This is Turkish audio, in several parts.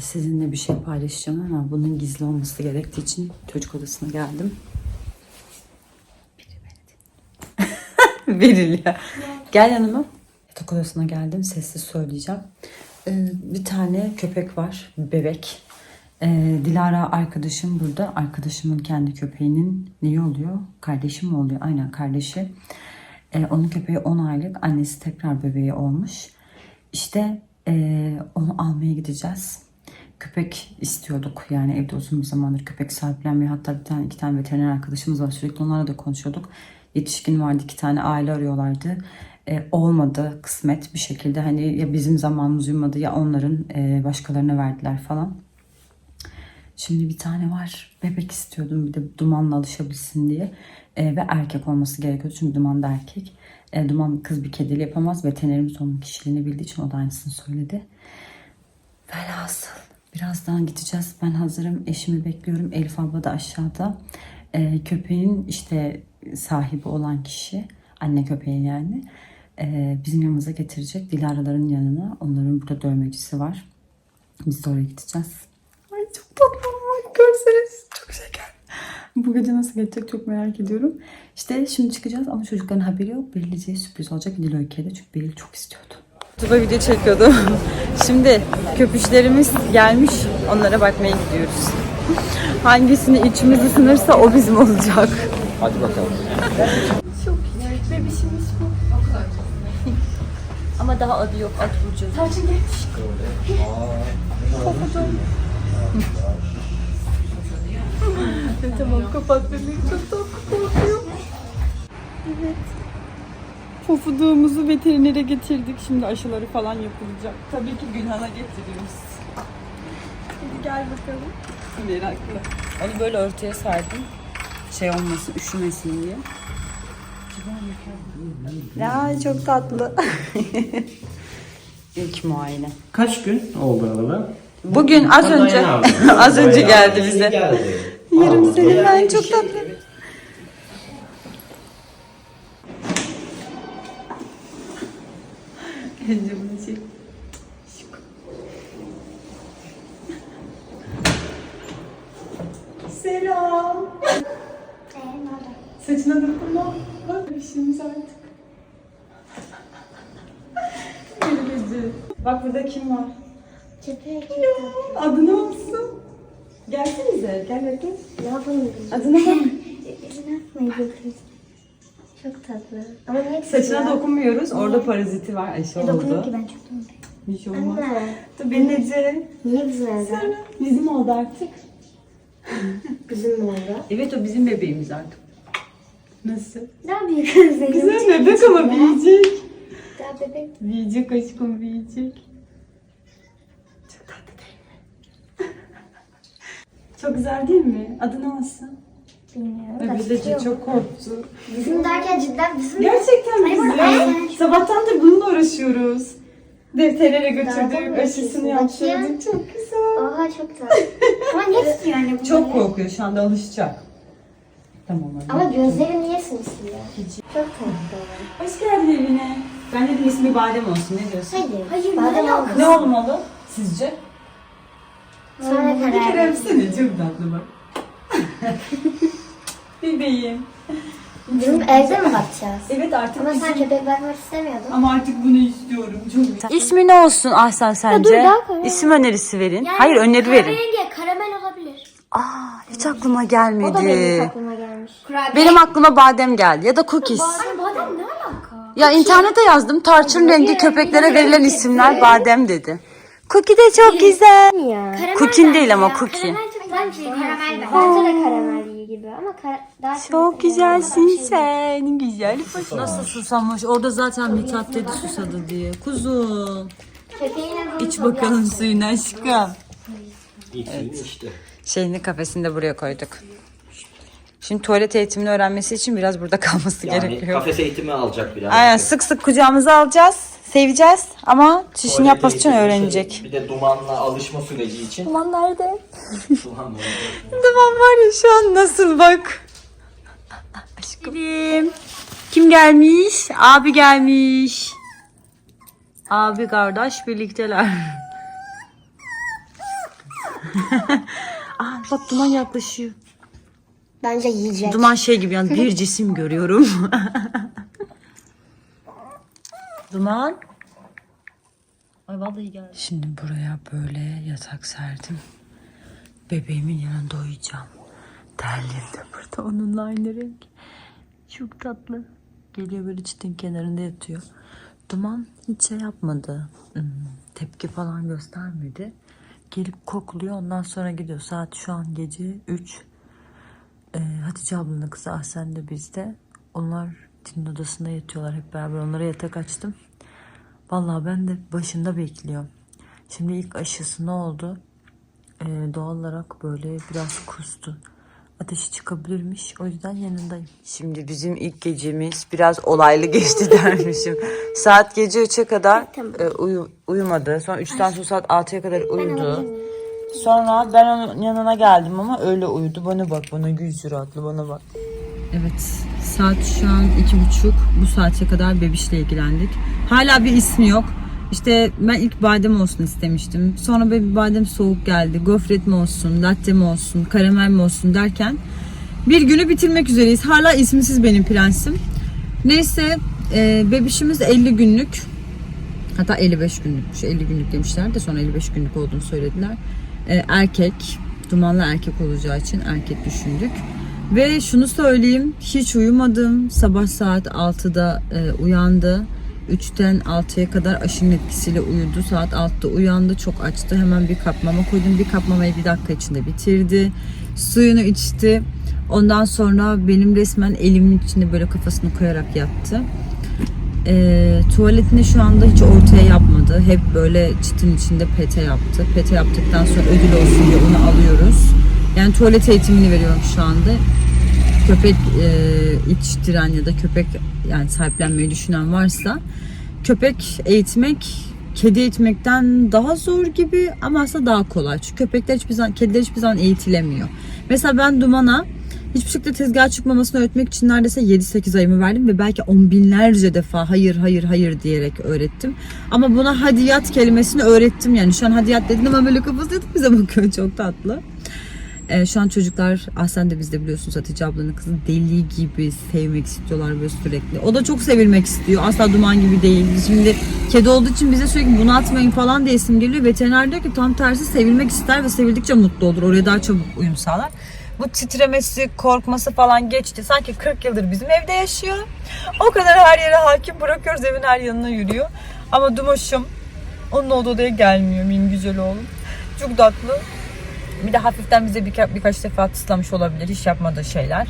sizinle bir şey paylaşacağım ama bunun gizli olması gerektiği için çocuk odasına geldim. Biri Beril ya. Gel yanıma. Yatak odasına geldim. Sessiz söyleyeceğim. Ee, bir tane köpek var. Bebek. Ee, Dilara arkadaşım burada. Arkadaşımın kendi köpeğinin neyi oluyor? Kardeşi mi oluyor? Aynen kardeşi. Ee, onun köpeği 10 aylık. Annesi tekrar bebeği olmuş. İşte ee, onu almaya gideceğiz. Köpek istiyorduk. Yani evde uzun bir zamandır köpek sahiplenmiyor. Hatta bir tane iki tane veteriner arkadaşımız var. Sürekli onlarla da konuşuyorduk. Yetişkin vardı. iki tane aile arıyorlardı. Ee, olmadı kısmet bir şekilde. Hani ya bizim zamanımız uymadı ya onların ee, başkalarına verdiler falan. Şimdi bir tane var. Bebek istiyordum bir de dumanla alışabilsin diye. Ee, ve erkek olması gerekiyordu çünkü duman da erkek. Ee, duman kız bir kedili yapamaz. Veterinerimiz onun kişiliğini bildiği için o da aynısını söyledi. Velhasıl birazdan gideceğiz. Ben hazırım. Eşimi bekliyorum. Elif abla da aşağıda. Ee, köpeğin işte sahibi olan kişi, anne köpeği yani, ee, bizim yanımıza getirecek. Dilara'ların yanına. Onların burada dövmecisi var. Biz de oraya gideceğiz. Ay çok tatlı görseniz çok şeker. Bu gece nasıl geçecek çok merak ediyorum. İşte şimdi çıkacağız ama çocukların haberi yok. Berilici'ye sürpriz olacak. Dilo'ya de çünkü Beril çok istiyordu. YouTube'a video çekiyordum. Şimdi köpüşlerimiz gelmiş. Onlara bakmaya gidiyoruz. Hangisini içimiz ısınırsa o bizim olacak. Hadi bakalım. Bebişimiz bu. Ama daha adı yok. Ad bulacağız. Tarçın gel. tamam kapat bebeğim. Çok tatlı korkuyor. Evet. Pofuduğumuzu veterinere getirdik. Şimdi aşıları falan yapılacak. Tabii ki Gülhan'a getiriyoruz. Hadi gel bakalım. Meraklı. Onu böyle örtüye sardım. Şey olmasın, üşümesin diye. Ya çok tatlı. İlk muayene. Kaç gün oldu arada? Bugün az önce az önce geldi bize. Allah. seni ben çok tatlı. Önce bunu çek. Selam. Saçına dokunma. Bak işimiz artık. Gülücü. Bak burada kim var? Köpek. Ya, adı ne olsun? Gelsenize, gel bakayım. Ne yapalım? Adına bak. Ne yapmayı bekliyorsun? Çok tatlı. Ama niye Saçına dokunmuyoruz. Orada paraziti var. Ayşe Dokundum oldu. ki ben çok dokundum. Bir şey olmaz. Anne. Dur beni Ece. Niye bizim evde? Bizim oldu artık. Bizim mi oldu? Evet o bizim bebeğimiz artık. Nasıl? Daha büyük özledim. Güzel bebek ama büyüyecek. Daha bebek. Büyüyecek aşkım büyüyecek. Çok tatlı değil mi? çok güzel değil mi? Adı ne olsun? Bilmiyorum. Da Ece tutuyor. çok korktu. Bizim derken cidden bizim Gerçekten Ay, bizim. bak, Sabahtandır bununla uğraşıyoruz. Nereden götürdük, aşısını bakıyorsun? yaptırdık. Çok güzel. Oha çok tatlı. Ama tutuyor anne bunları? Çok korkuyor şu anda alışacak. Tamam anne. Ama gözleri niye simsiyah? Çok tatlı. Hoş geldin evine. Ben dedim ismi Badem olsun. Ne diyorsun? Hayır. Hayır. Badem olmasın. Ne olmalı sizce? Sonra Bir karar kere ver. öpsene çok tatlı bak. Bebeğim. Bizim evde mi bakacağız? Evet artık Ama sen bizim- köpek bakmak istemiyordun. Ama artık bunu istiyorum. Çok güzel. İsmi ne olsun Ahsen sence? dur, daha karar İsim önerisi verin. Hayır öneri verin. Kahverengi karamel olabilir. Aa hiç aklıma O da gelmedi. benim aklıma gelmiş. Benim aklıma badem geldi ya da cookies. Badem, badem ne alaka? Ya internete yazdım tarçın rengi köpeklere verilen isimler badem dedi. Cookie de çok güzel. Ya. Cookie değil ama cookie. Karamel çok şey. Karamel ben. Bence de karamel gibi ama daha çok güzelsin şey. sen. Güzel. Nasıl susamış? Orada zaten Mithat dedi susadı diye. Kuzum. İç bakalım suyunu aşkım. İşte. Şeyini kafesini de buraya koyduk. Şimdi tuvalet eğitimini öğrenmesi için biraz burada kalması Yani gerekiyor. kafes eğitimi alacak biraz. Aynen sık sık kucağımıza alacağız. Seveceğiz ama çişini Tuvalet yapması için öğrenecek. Bir de dumanla alışma süreci için. Duman nerede? Duman var. Duman var ya şu an nasıl bak. Aşkım. Kim gelmiş? Abi gelmiş. Abi kardeş birlikteler. Aa, bak duman yaklaşıyor. Bence yiyecek. Duman şey gibi yani bir cisim görüyorum. Duman. Ay vallahi geldi. Şimdi buraya böyle yatak serdim. Bebeğimin yanında uyuyacağım. Terliğim de burada onunla aynı renk. Çok tatlı. Geliyor böyle çitin kenarında yatıyor. Duman hiç şey yapmadı. Hmm, tepki falan göstermedi. Gelip kokluyor ondan sonra gidiyor. Saat şu an gece 3. Ee, Hatice ablanın kızı Ahsen de bizde. Onlar Tin'in odasında yatıyorlar hep beraber. Onlara yatak açtım. Vallahi ben de başında bekliyorum. Şimdi ilk aşısı ne oldu? Ee, doğal olarak böyle biraz kustu. Ateşi çıkabilirmiş. O yüzden yanındayım. Şimdi bizim ilk gecemiz biraz olaylı geçti dermişim. Saat gece 3'e kadar e, uyu- uyumadı. Sonra 3'ten sonra saat 6'ya kadar uyudu. Sonra ben onun yanına geldim ama öyle uyudu. Bana bak bana yüz atlı bana bak. Evet saat şu an iki buçuk. Bu saate kadar bebişle ilgilendik. Hala bir ismi yok. İşte ben ilk badem olsun istemiştim. Sonra bir badem soğuk geldi. Gofret mi olsun, latte mi olsun, karamel mi olsun derken bir günü bitirmek üzereyiz. Hala isimsiz benim prensim. Neyse e, bebişimiz 50 günlük. Hatta 55 günlükmüş. 50 günlük demişler de sonra 55 günlük olduğunu söylediler. Ee, erkek, dumanlı erkek olacağı için erkek düşündük. Ve şunu söyleyeyim, hiç uyumadım. Sabah saat 6'da e, uyandı. 3'ten 6'ya kadar aşının etkisiyle uyudu. Saat 6'da uyandı, çok açtı. Hemen bir kap mama koydum. Bir kap mamayı bir dakika içinde bitirdi. Suyunu içti. Ondan sonra benim resmen elimin içinde böyle kafasını koyarak yattı. E, tuvaletini şu anda hiç ortaya yapmadı. Hep böyle çitin içinde pete yaptı. Pete yaptıktan sonra ödül olsun diye onu alıyoruz. Yani tuvalet eğitimini veriyorum şu anda. Köpek e, yetiştiren ya da köpek yani sahiplenmeyi düşünen varsa köpek eğitmek kedi eğitmekten daha zor gibi ama aslında daha kolay. Çünkü köpekler hiçbir zaman, kediler hiçbir zaman eğitilemiyor. Mesela ben Duman'a hiçbir şekilde tezgah çıkmamasını öğretmek için neredeyse 7-8 ayımı verdim ve belki on binlerce defa hayır hayır hayır diyerek öğrettim. Ama buna hadi yat kelimesini öğrettim yani. Şu an hadi yat dedim ama böyle kafası bize bakıyor çok tatlı. Ee, şu an çocuklar Ahsen de biz de biliyorsunuz Hatice ablanın kızı deli gibi sevmek istiyorlar böyle sürekli. O da çok sevilmek istiyor. Asla duman gibi değil. Şimdi kedi olduğu için bize sürekli bunu atmayın falan diye isim geliyor. Veteriner diyor ki tam tersi sevilmek ister ve sevildikçe mutlu olur. Oraya daha çabuk uyum sağlar. Bu titremesi, korkması falan geçti. Sanki 40 yıldır bizim evde yaşıyor. O kadar her yere hakim bırakıyoruz evin her yanına yürüyor. Ama Dumoş'um onun olduğu odaya gelmiyor benim güzel oğlum. Çok tatlı. Bir de hafiften bize birka- birkaç defa tıslamış olabilir. Hiç yapmadığı şeyler.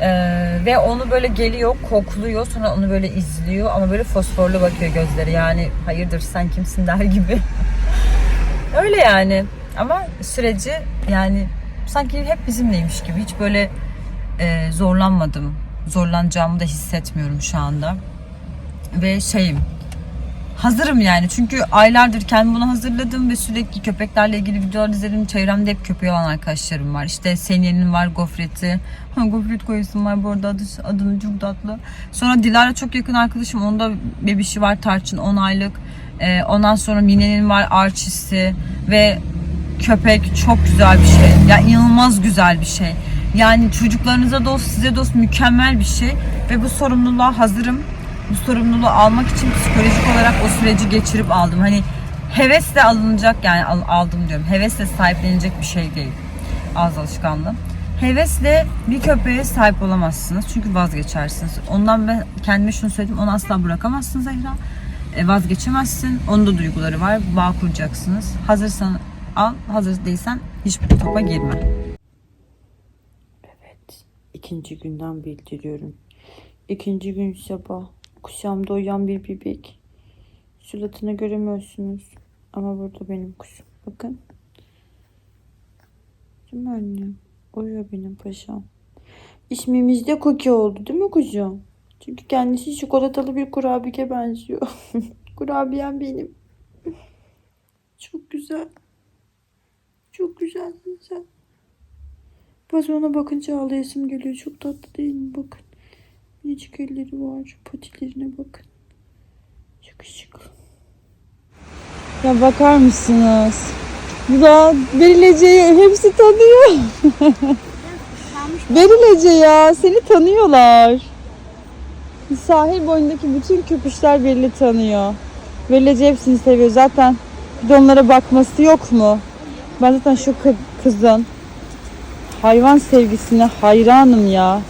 Ee, ve onu böyle geliyor, kokluyor. Sonra onu böyle izliyor. Ama böyle fosforlu bakıyor gözleri. Yani hayırdır sen kimsin der gibi. Öyle yani. Ama süreci yani sanki hep bizimleymiş gibi. Hiç böyle e, zorlanmadım. Zorlanacağımı da hissetmiyorum şu anda. Ve şeyim hazırım yani. Çünkü aylardır kendimi buna hazırladım ve sürekli köpeklerle ilgili videolar izledim. Çevremde hep köpeği olan arkadaşlarım var. İşte Senye'nin var, Gofret'i. Ha, Gofret koyusun var bu arada adı, adını çok tatlı. Sonra Dilara çok yakın arkadaşım. Onun da bebişi var Tarçın 10 aylık. Ee, ondan sonra Mine'nin var Archie'si ve köpek çok güzel bir şey. Ya inanılmaz güzel bir şey. Yani çocuklarınıza dost, size dost mükemmel bir şey ve bu sorumluluğa hazırım. Bu sorumluluğu almak için psikolojik olarak o süreci geçirip aldım. Hani hevesle alınacak yani al- aldım diyorum. Hevesle sahiplenecek bir şey değil. Ağız alışkanlığı. Hevesle bir köpeğe sahip olamazsınız. Çünkü vazgeçersiniz. Ondan ben kendime şunu söyledim. Onu asla bırakamazsın Zehra. E, vazgeçemezsin. Onun da duyguları var. Bağ kuracaksınız. Hazırsan al. Hazır değilsen hiçbir topa girme. Evet. ikinci günden bildiriyorum. İkinci gün sabah. Kuşamda uyan bir bebek. Suratını göremiyorsunuz. Ama burada benim kuşum. Bakın. Değil mi annem? Uyuyor benim paşam. İsmimiz de Cookie oldu değil mi kuzum? Çünkü kendisi çikolatalı bir kurabiye benziyor. Kurabiyem benim. Çok güzel. Çok güzelsin sen. Bazen ona bakınca ağlayasım geliyor. Çok tatlı değil mi? Bakın. Minicik elleri var. Patilerine bakın. Çok ışıklı. Ya bakar mısınız? Murat, Berilece'yi hepsi tanıyor. Berilece ya seni tanıyorlar. Sahil boyundaki bütün köpüşler Beril'i tanıyor. Berilece hepsini seviyor. Zaten bir de onlara bakması yok mu? Ben zaten şu kı- kızın hayvan sevgisine hayranım ya.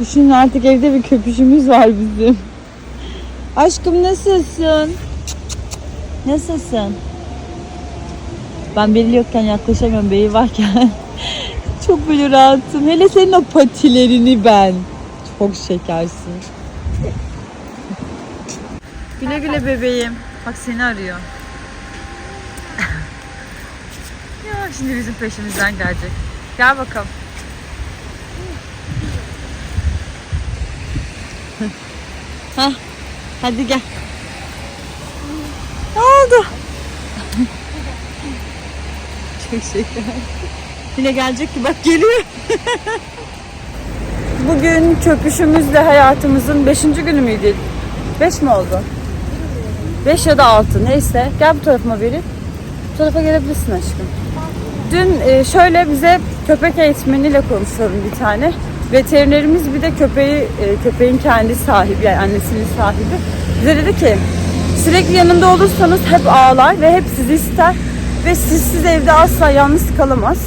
Düşünün artık evde bir köpüşümüz var bizim. Aşkım nasılsın? Nasılsın? Ben Beril yokken yaklaşamıyorum Beril varken. Çok böyle rahatım. Hele senin o patilerini ben. Çok şekersin. Güle güle bebeğim. Bak seni arıyor. ya şimdi bizim peşimizden gelecek. Gel bakalım. Hah, hadi gel. Ne oldu? Çok şeker. Yine gelecek ki bak geliyor. Bugün köpüşümüzle hayatımızın 5. günü müydü? 5 mi oldu? 5 ya da 6 neyse. Gel bu tarafıma biri. Bu tarafa gelebilirsin aşkım. Dün e, şöyle bize köpek eğitmeniyle konuşuyorum bir tane. Veterinerimiz bir de köpeği, e, köpeğin kendi sahibi yani annesinin sahibi. Bize dedi ki sürekli yanında olursanız hep ağlar ve hep sizi ister. Ve sizsiz evde asla yalnız kalamaz.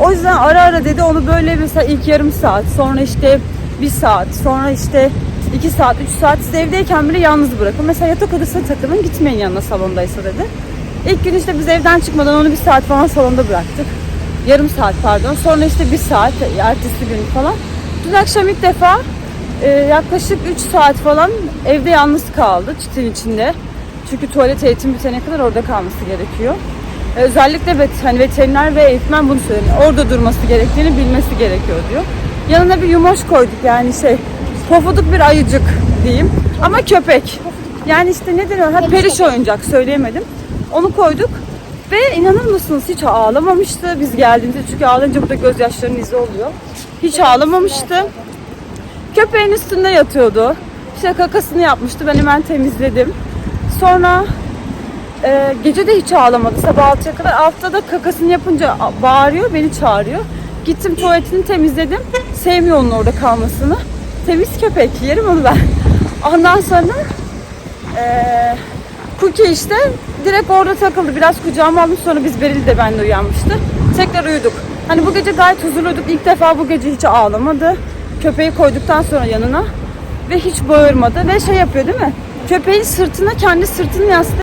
O yüzden ara ara dedi onu böyle mesela ilk yarım saat sonra işte bir saat sonra işte iki saat üç saat siz evdeyken bile yalnız bırakın. Mesela yatak odasına takılın gitmeyin yanına salondaysa dedi. İlk gün işte biz evden çıkmadan onu bir saat falan salonda bıraktık. Yarım saat pardon. Sonra işte bir saat ertesi gün falan. Dün akşam ilk defa e, yaklaşık 3 saat falan evde yalnız kaldı çitin içinde. Çünkü tuvalet eğitim bitene kadar orada kalması gerekiyor. E, özellikle vet, hani veteriner ve eğitmen bunu söylüyor. Orada durması gerektiğini bilmesi gerekiyor diyor. Yanına bir yumoş koyduk yani şey pofuduk bir ayıcık diyeyim. Ama köpek. Yani işte ne deniyor? Ha, periş oyuncak söyleyemedim. Onu koyduk. Ve inanır mısınız hiç ağlamamıştı biz geldiğimizde. Çünkü ağlayınca burada gözyaşlarının izi oluyor. Hiç ağlamamıştı. Köpeğin üstünde yatıyordu. İşte kakasını yapmıştı. Ben hemen temizledim. Sonra e, gece de hiç ağlamadı. Sabah 6'ya kadar. Altta da kakasını yapınca bağırıyor, beni çağırıyor. Gittim tuvaletini temizledim. Sevmiyor onun orada kalmasını. Temiz köpek. Yerim onu ben. Ondan sonra e, Cookie işte direkt orada takıldı. Biraz kucağıma almış sonra biz Beril de ben de uyanmıştı. Tekrar uyuduk. Hani bu gece gayet huzurluyduk. İlk defa bu gece hiç ağlamadı. Köpeği koyduktan sonra yanına ve hiç bağırmadı ve şey yapıyor değil mi? Köpeğin sırtına kendi sırtını yasladı.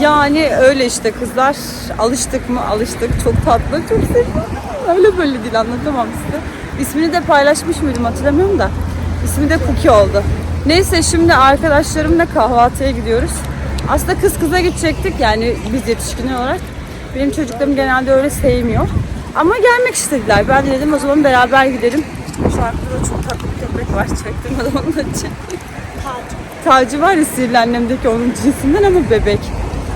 Yani öyle işte kızlar. Alıştık mı? Alıştık. Çok tatlı, çok seviyorum. Öyle böyle değil anlatamam size. İsmini de paylaşmış mıydım hatırlamıyorum da. İsmi de Cookie oldu. Neyse şimdi arkadaşlarımla kahvaltıya gidiyoruz. Aslında kız kıza gidecektik yani biz yetişkin olarak. Benim çocuklarım genelde öyle sevmiyor. Ama gelmek istediler. Ben de dedim o zaman beraber gidelim. Şu arkada çok tatlı bir köpek var. Çaktırmadan onu da çekeyim. Tacı var ya sihirli annemdeki onun cinsinden ama bebek.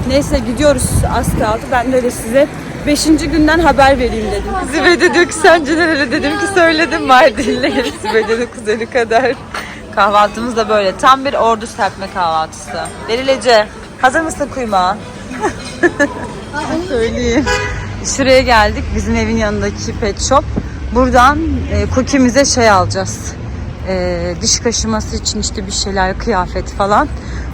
Neyse gidiyoruz az kaldı. Ben de öyle size 5. günden haber vereyim dedim. Zübeyde diyor ki sence nerede dedim ki söyledim Mardin'le Zübeyde'nin kuzeni kadar. Kahvaltımız da böyle. Tam bir ordu serpme kahvaltısı. Berilece hazır mısın kuyma? Söyleyeyim. Şuraya geldik. Bizim evin yanındaki pet shop. Buradan e, cookie'mize şey alacağız. E, diş kaşıması için işte bir şeyler, kıyafet falan.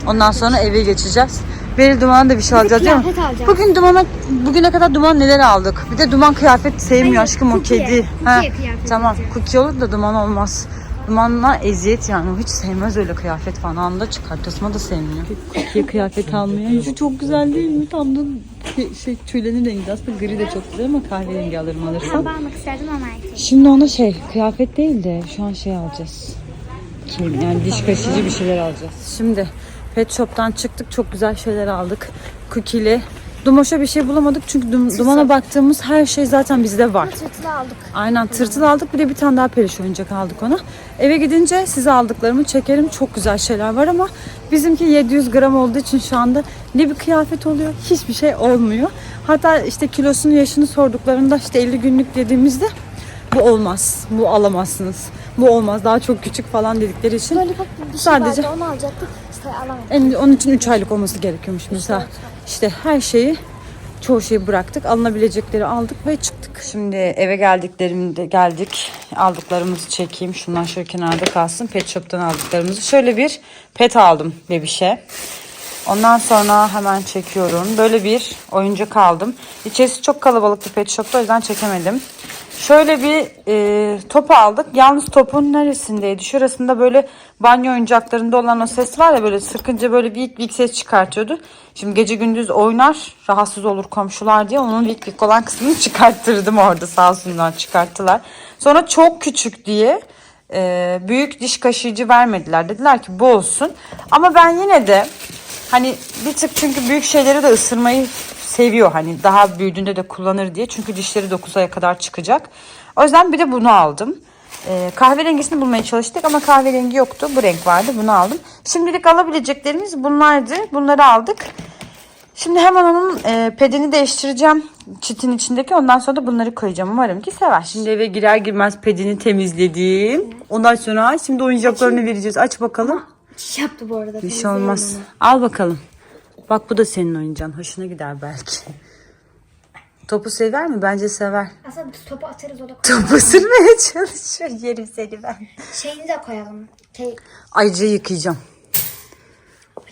Ondan sonra eve geçeceğiz. Beril Duman'a da bir şey alacağız değil mi? kıyafet alacağız. Bugün Duman'a, bugüne kadar Duman neler aldık? Bir de Duman kıyafet sevmiyor Hayır, aşkım o kedi. Cookie kıyafet tamam alacağız. cookie olur da Duman olmaz. Dumanla eziyet yani o hiç sevmez öyle kıyafet falan anında çıkartıyorsun da sevmiyor. Cookie kıyafet almaya. Şu çok güzel değil mi? Tam da şey tüylerin rengi aslında gri de çok güzel ama kahverengi alırım alırsam. Ben almak isterdim ama erkek. Şimdi ona şey kıyafet değil de şu an şey alacağız. Kim yani diş kaşıcı bir şeyler alacağız. Şimdi pet shop'tan çıktık çok güzel şeyler aldık. Cookie'li. Dumoş'a bir şey bulamadık çünkü dum- dumana baktığımız her şey zaten bizde var. Tırtılı aldık. Aynen tırtıl aldık bir de bir tane daha periş oyuncak aldık ona. Eve gidince size aldıklarımı çekerim. Çok güzel şeyler var ama bizimki 700 gram olduğu için şu anda ne bir kıyafet oluyor hiçbir şey olmuyor. Hatta işte kilosunu yaşını sorduklarında işte 50 günlük dediğimizde bu olmaz. Bu alamazsınız. Bu olmaz. Daha çok küçük falan dedikleri için. Lollipop bir şey Sadece- vardı onu alacaktık. İşte alamadık. En- onun için 3 aylık olması gerekiyormuş mesela. İşte her şeyi çoğu şeyi bıraktık. Alınabilecekleri aldık ve çıktık. Şimdi eve geldiklerimde geldik. Aldıklarımızı çekeyim. Şunlar şöyle kenarda kalsın. Pet shop'tan aldıklarımızı. Şöyle bir pet aldım bebişe. Ondan sonra hemen çekiyorum. Böyle bir oyuncak aldım. İçerisi çok kalabalıktı pet shop'ta o yüzden çekemedim. Şöyle bir e, top aldık. Yalnız topun neresindeydi? Şurasında böyle banyo oyuncaklarında olan o ses var ya böyle sıkınca böyle bir bir ses çıkartıyordu. Şimdi gece gündüz oynar rahatsız olur komşular diye onun vik vik olan kısmını çıkarttırdım orada sağ olsunlar çıkarttılar. Sonra çok küçük diye e, büyük diş kaşıyıcı vermediler. Dediler ki bu olsun. Ama ben yine de hani bir tık çünkü büyük şeyleri de ısırmayı seviyor. Hani daha büyüdüğünde de kullanır diye. Çünkü dişleri 9 aya kadar çıkacak. O yüzden bir de bunu aldım. Ee, kahverengisini bulmaya çalıştık ama kahverengi yoktu. Bu renk vardı. Bunu aldım. Şimdilik alabileceklerimiz bunlardı. Bunları aldık. Şimdi hemen onun e, pedini değiştireceğim. Çitin içindeki. Ondan sonra da bunları koyacağım. Umarım ki sever. Şimdi eve girer girmez pedini temizledim. Ondan sonra şimdi oyuncaklarını vereceğiz. Aç bakalım. Çiş yaptı bu arada. Bir şey olmaz. Al bakalım. Bak bu da senin oyuncağın. Hoşuna gider belki. Topu sever mi? Bence sever. Aslında biz topu atarız o da koyalım. Topu ısırmaya çalışıyor. Yerim seni ben. Şeyini de koyalım. Şey, Ayrıca yıkayacağım.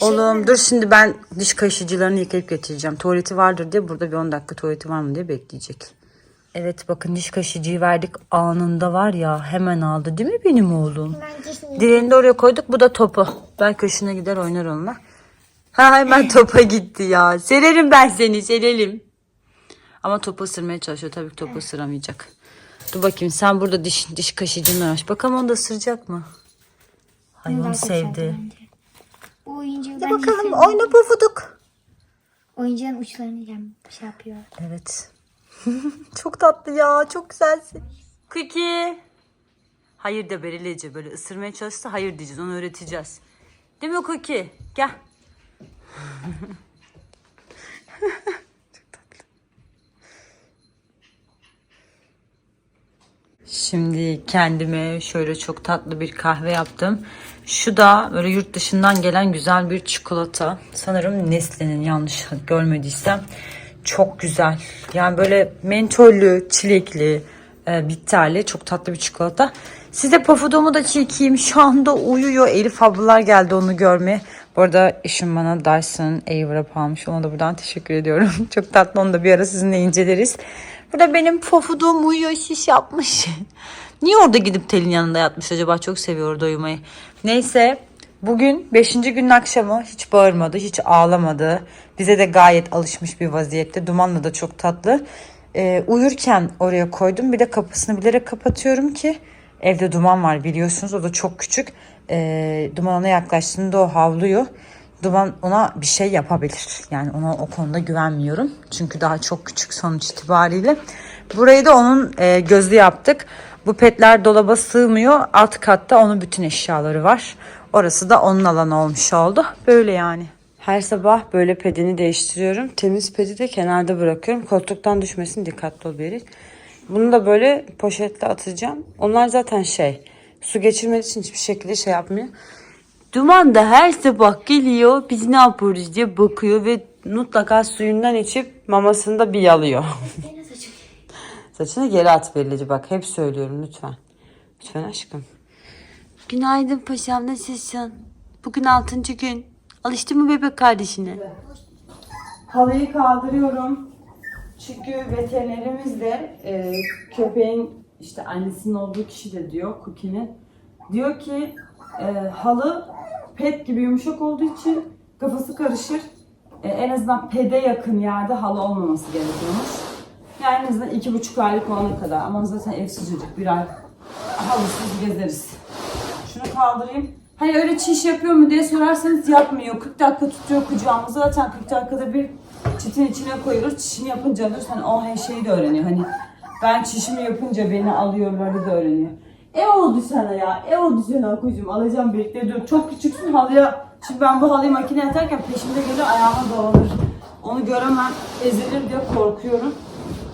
Oğlum dur şimdi ben diş kaşıcılarını yıkayıp getireceğim. Tuvaleti vardır diye burada bir 10 dakika tuvaleti var mı diye bekleyecek. Evet bakın diş kaşıcıyı verdik anında var ya hemen aldı değil mi benim oğlum? Diğerini de oraya koyduk. Bu da topu. Belki hoşuna gider oynar onunla. Ha hemen topa gitti ya. Sererim ben seni serelim. Ama topu ısırmaya çalışıyor. Tabii ki topu ısıramayacak. Dur bakayım sen burada diş, diş kaşıcını aç. Bakalım onu da ısıracak mı? Hayvan daha çok sevdi. Bu oyuncağı Hadi bakalım oyna pufuduk. Oyuncağın uçlarını yem şey yapıyor. Evet. çok tatlı ya. Çok güzelsin. Cookie. Hayır da Berilece böyle ısırmaya çalışsa hayır diyeceğiz. Onu öğreteceğiz. Değil mi Cookie? Gel. çok tatlı. Şimdi kendime şöyle çok tatlı bir kahve yaptım. Şu da böyle yurt dışından gelen güzel bir çikolata. Sanırım Nestle'nin yanlış görmediysem. Çok güzel. Yani böyle mentollü, çilekli, e, bitterli çok tatlı bir çikolata. Size pafudomu da çekeyim. Şu anda uyuyor. Elif ablalar geldi onu görmeye. Bu arada eşim bana Dyson Airwrap almış. Ona da buradan teşekkür ediyorum. çok tatlı. Onu da bir ara sizinle inceleriz. Burada benim pofudum uyuyor. Şiş yapmış. Niye orada gidip telin yanında yatmış acaba? Çok seviyor uyumayı. Neyse. Bugün 5. günün akşamı hiç bağırmadı, hiç ağlamadı. Bize de gayet alışmış bir vaziyette. Dumanla da çok tatlı. Ee, uyurken oraya koydum. Bir de kapısını bilerek kapatıyorum ki evde duman var biliyorsunuz. O da çok küçük. Ee, duman ona yaklaştığında o havluyor. Duman ona bir şey yapabilir. Yani ona o konuda güvenmiyorum. Çünkü daha çok küçük sonuç itibariyle. Burayı da onun e, gözlü yaptık. Bu petler dolaba sığmıyor. Alt katta onun bütün eşyaları var. Orası da onun alanı olmuş oldu. Böyle yani. Her sabah böyle pedini değiştiriyorum. Temiz pedi de kenarda bırakıyorum. Koltuktan düşmesin dikkatli ol Beril. Bunu da böyle poşetle atacağım. Onlar zaten şey su geçirmediği için hiçbir şekilde şey yapmıyor. Duman da her sabah geliyor biz ne yapıyoruz diye bakıyor ve mutlaka suyundan içip mamasını da bir yalıyor. Saçını geri at Belleci bak hep söylüyorum lütfen. Lütfen aşkım. Günaydın paşam nasılsın? Bugün altıncı gün. Alıştın mı bebek kardeşine? Halıyı kaldırıyorum. Çünkü veterinerimiz de e, köpeğin işte annesinin olduğu kişi de diyor Cookie'nin. Diyor ki e, halı pet gibi yumuşak olduğu için kafası karışır. E, en azından pede yakın yerde halı olmaması gerekiyormuş. Yani en azından iki buçuk aylık olana kadar. Ama zaten ev sıcacık bir ay halısız gezeriz. Şunu kaldırayım. Hani öyle çiş yapıyor mu diye sorarsanız yapmıyor. 40 dakika tutuyor kucağımızı. Zaten 40 dakikada bir çitin içine koyuyoruz. Çişini yapınca alıyoruz. Hani o her şeyi de öğreniyor. Hani ben çişimi yapınca beni alıyorlar da öğreniyor. E oldu sana ya. E oldu sana kucum. Alacağım birlikte diyor. Çok küçüksün halıya. Şimdi ben bu halıyı makineye atarken peşimde gelir ayağıma dolanır. Onu göremem. Ezilir diye korkuyorum.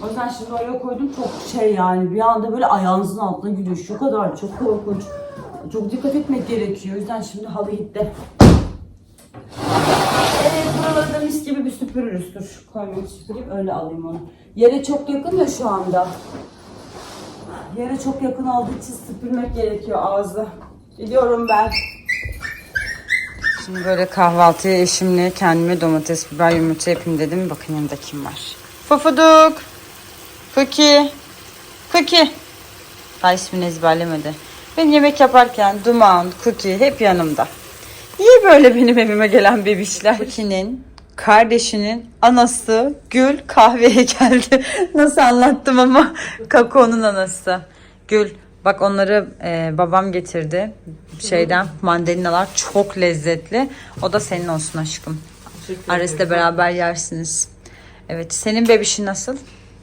O yüzden şimdi oraya koydum çok şey yani bir anda böyle ayağınızın altına gidiyor. Şu kadar çok korkunç. Çok dikkat etmek gerekiyor. O yüzden şimdi halı gitti. Evet buraları da mis gibi bir süpürürüz. Dur koymayı süpüreyim öyle alayım onu. Yere çok yakın ya şu anda. Yere çok yakın olduğu için süpürmek gerekiyor ağzı. Gidiyorum ben. Şimdi böyle kahvaltıya eşimle kendime domates, biber, yumurta yapayım dedim. Bakın yanında kim var. Pufuduk. Cookie. Cookie. Daha ismini ezberlemedi. Ben yemek yaparken Duman, Cookie hep yanımda. Niye böyle benim evime gelen bebişler? Cookie'nin kardeşinin anası Gül kahveye geldi. Nasıl anlattım ama Kako'nun anası. Gül bak onları e, babam getirdi şeyden mandalinalar çok lezzetli. O da senin olsun aşkım. Ares'le beraber yersiniz. Evet senin bebişin nasıl?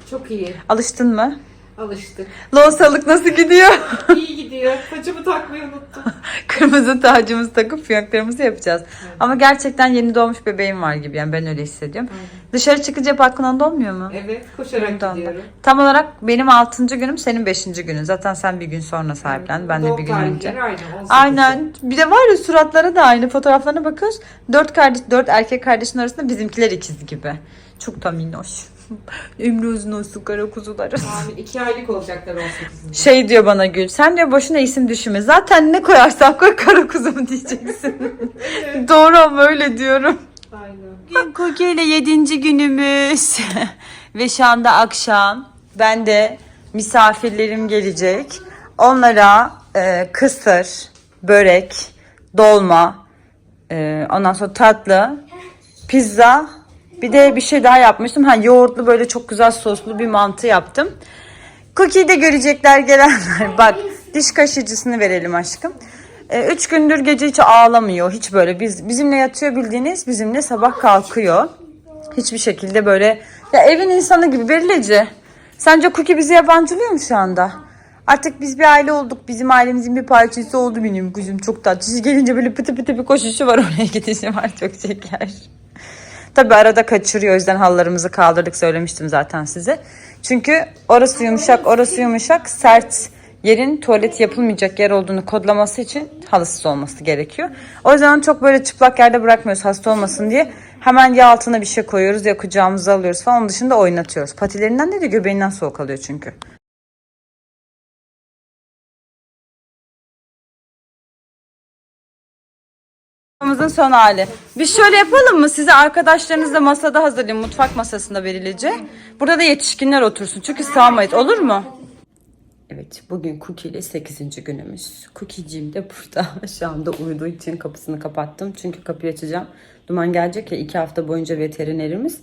Çok iyi. Alıştın mı? Alıştık. Loğusalık nasıl gidiyor? İyi gidiyor. Saçımı takmayı unuttum. Kırmızı tacımızı takıp fiyaklarımızı yapacağız. Ama gerçekten yeni doğmuş bebeğim var gibi yani ben öyle hissediyorum. Dışarı çıkınca hep aklın onda olmuyor mu? Evet koşarak da. gidiyorum. Tam olarak benim 6. günüm senin 5. günün. Zaten sen bir gün sonra sahiplendin. Ben de Doğum bir gün önce. Aynı. 18'i. Aynen. Bir de var ya suratları da aynı. Fotoğraflarına bakıyoruz. Dört kardeş, dört erkek kardeşin arasında bizimkiler ikiz gibi. Çok da minnoş. Ömrü uzun olsun kara kuzuları. Abi iki aylık olacaklar 18'inde. Şey diyor bana Gül. Sen diyor boşuna isim düşünme. Zaten ne koyarsan koy kara kuzum diyeceksin. Doğru ama öyle diyorum. Aynen. Koke ile yedinci günümüz. Ve şu anda akşam. Ben de misafirlerim gelecek. Onlara e, kısır, börek, dolma, e, ondan sonra tatlı, pizza, bir de bir şey daha yapmıştım. Ha yoğurtlu böyle çok güzel soslu bir mantı yaptım. Cookie'yi de görecekler gelenler. Bak diş kaşıcısını verelim aşkım. E, üç gündür gece hiç ağlamıyor. Hiç böyle biz bizimle yatıyor bildiğiniz bizimle sabah kalkıyor. Hiçbir şekilde böyle ya evin insanı gibi Berileci. Sence Cookie bizi yabancılıyor mu şu anda? Artık biz bir aile olduk. Bizim ailemizin bir parçası oldu benim kuzum. Çok tatlı. Siz gelince böyle pıtı pıtı bir koşuşu var oraya gidişi var. Çok şeker. Tabi arada kaçırıyor. O yüzden hallarımızı kaldırdık söylemiştim zaten size. Çünkü orası yumuşak, orası yumuşak, sert yerin tuvalet yapılmayacak yer olduğunu kodlaması için halısız olması gerekiyor. O yüzden çok böyle çıplak yerde bırakmıyoruz hasta olmasın diye. Hemen ya altına bir şey koyuyoruz ya kucağımıza alıyoruz falan. Onun dışında oynatıyoruz. Patilerinden de, de göbeğinden soğuk alıyor çünkü. Mutfağımızın son hali. Biz şöyle yapalım mı? Size arkadaşlarınızla masada hazırlayın. Mutfak masasında verilecek. Burada da yetişkinler otursun. Çünkü sığamayız. Olur mu? Evet, bugün Cookie ile 8. günümüz. Cookie'cim de burada. Şu anda uyuduğu için kapısını kapattım. Çünkü kapıyı açacağım. Duman gelecek ya iki hafta boyunca veterinerimiz.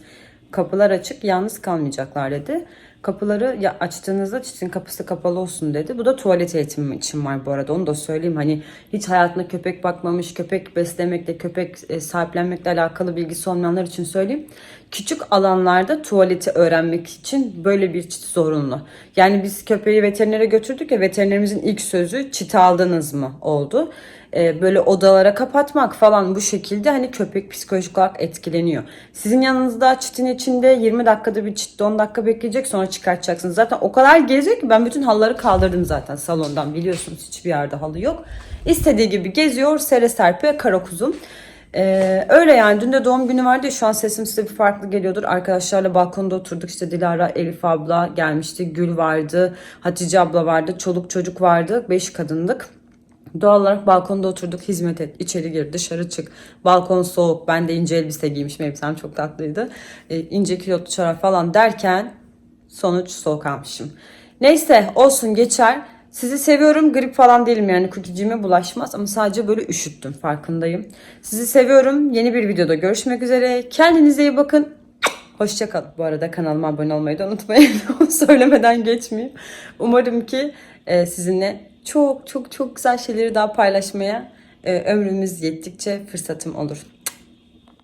Kapılar açık, yalnız kalmayacaklar dedi. Kapıları ya açtığınızda çitin kapısı kapalı olsun dedi. Bu da tuvalet eğitimi için var bu arada. Onu da söyleyeyim. Hani hiç hayatında köpek bakmamış, köpek beslemekle, köpek e, sahiplenmekle alakalı bilgisi olmayanlar için söyleyeyim. Küçük alanlarda tuvaleti öğrenmek için böyle bir çit zorunlu. Yani biz köpeği veterinere götürdük ya veterinerimizin ilk sözü çiti aldınız mı oldu. Ee, böyle odalara kapatmak falan bu şekilde hani köpek psikolojik olarak etkileniyor. Sizin yanınızda çitin içinde 20 dakikada bir çitte 10 dakika bekleyecek sonra çıkartacaksınız. Zaten o kadar geziyor ki ben bütün halıları kaldırdım zaten salondan biliyorsunuz hiçbir yerde halı yok. İstediği gibi geziyor sere serpe kara kuzum. Ee, öyle yani dün de doğum günü vardı ya şu an sesim size bir farklı geliyordur. Arkadaşlarla balkonda oturduk işte Dilara, Elif abla gelmişti, Gül vardı, Hatice abla vardı, çoluk çocuk vardı, 5 kadındık. Doğal olarak balkonda oturduk, hizmet et, içeri gir, dışarı çık. Balkon soğuk, ben de ince elbise giymişim, elbisem çok tatlıydı. Ee, ince kilotlu çorap falan derken sonuç soğuk almışım. Neyse olsun geçer. Sizi seviyorum. Grip falan değilim yani kukicime bulaşmaz ama sadece böyle üşüttüm farkındayım. Sizi seviyorum. Yeni bir videoda görüşmek üzere. Kendinize iyi bakın. Hoşçakalın. Bu arada kanalıma abone olmayı da unutmayın. Söylemeden geçmeyeyim. Umarım ki e, sizinle çok çok çok güzel şeyleri daha paylaşmaya e, ömrümüz yettikçe fırsatım olur.